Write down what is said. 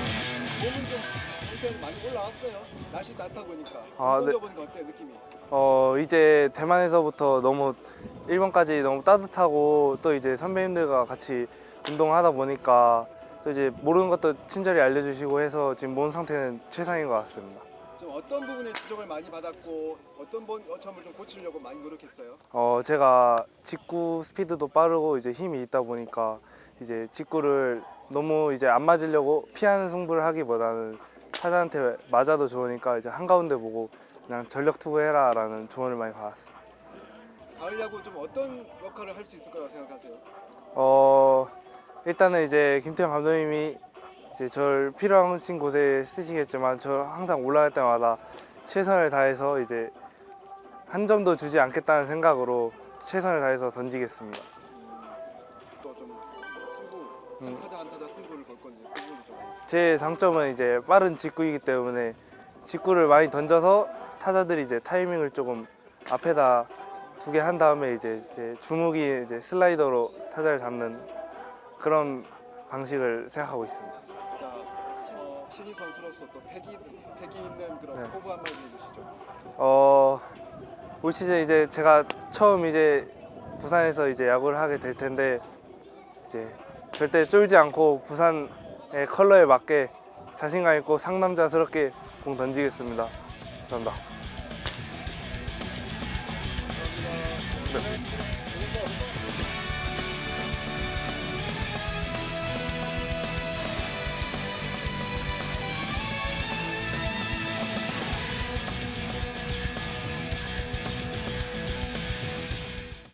몸은 좀 상태는 많이 올라왔어요. 날씨 따뜻하 보니까. 아, 네. 보니까 어때 느낌이? 어 이제 대만에서부터 너무 일본까지 너무 따뜻하고 또 이제 선배님들과 같이 운동하다 보니까 또 이제 모르는 것도 친절히 알려주시고 해서 지금 몸 상태는 최상인 것 같습니다. 좀 어떤 부분에 지적을 많이 받았고 어떤 번- 어, 점을 좀 고치려고 많이 노력했어요? 어 제가 직구 스피드도 빠르고 이제 힘이 있다 보니까 이제 직구를 너무 이제 안 맞으려고 피하는 승부를 하기보다는 타자한테 맞아도 좋으니까 이제 한 가운데 보고 그냥 전력 투구해라라는 조언을 많이 받았습니다. 가을 야구 좀 어떤 역할을 할 수 있을 거라고 생각하세요? 어 일단은 이제 김태형 감독님이 이제 저를 필요하신 곳에 쓰시겠지만 저 항상 올라갈 때마다 최선을 다해서 이제 한 점도 주지 않겠다는 생각으로 최선을 다해서 던지겠습니다. 또좀 승부 음. 한 타자 한 타자 승부를 걸 건지 그 부분을 좀 알려주세요. 제 장점은 이제 빠른 직구이기 때문에 직구를 많이 던져서 타자들이 이제 타이밍을 조금 앞에다 두게 한 다음에 이제, 이제 주무기 이제 슬라이더로 타자를 잡는 그런 방식을 생각하고 있습니다. 자 어, 신인 선수로서 또 패기 패기 있는 그런 네. 포부 한마디 해주시죠. 어, 올 시즌 이제 제가 처음 이제 부산에서 이제 야구를 하게 될 텐데 이제 절대 쫄지 않고 부산의 컬러에 맞게 자신감 있고 상남자스럽게 공 던지겠습니다. 감사합니다. 네.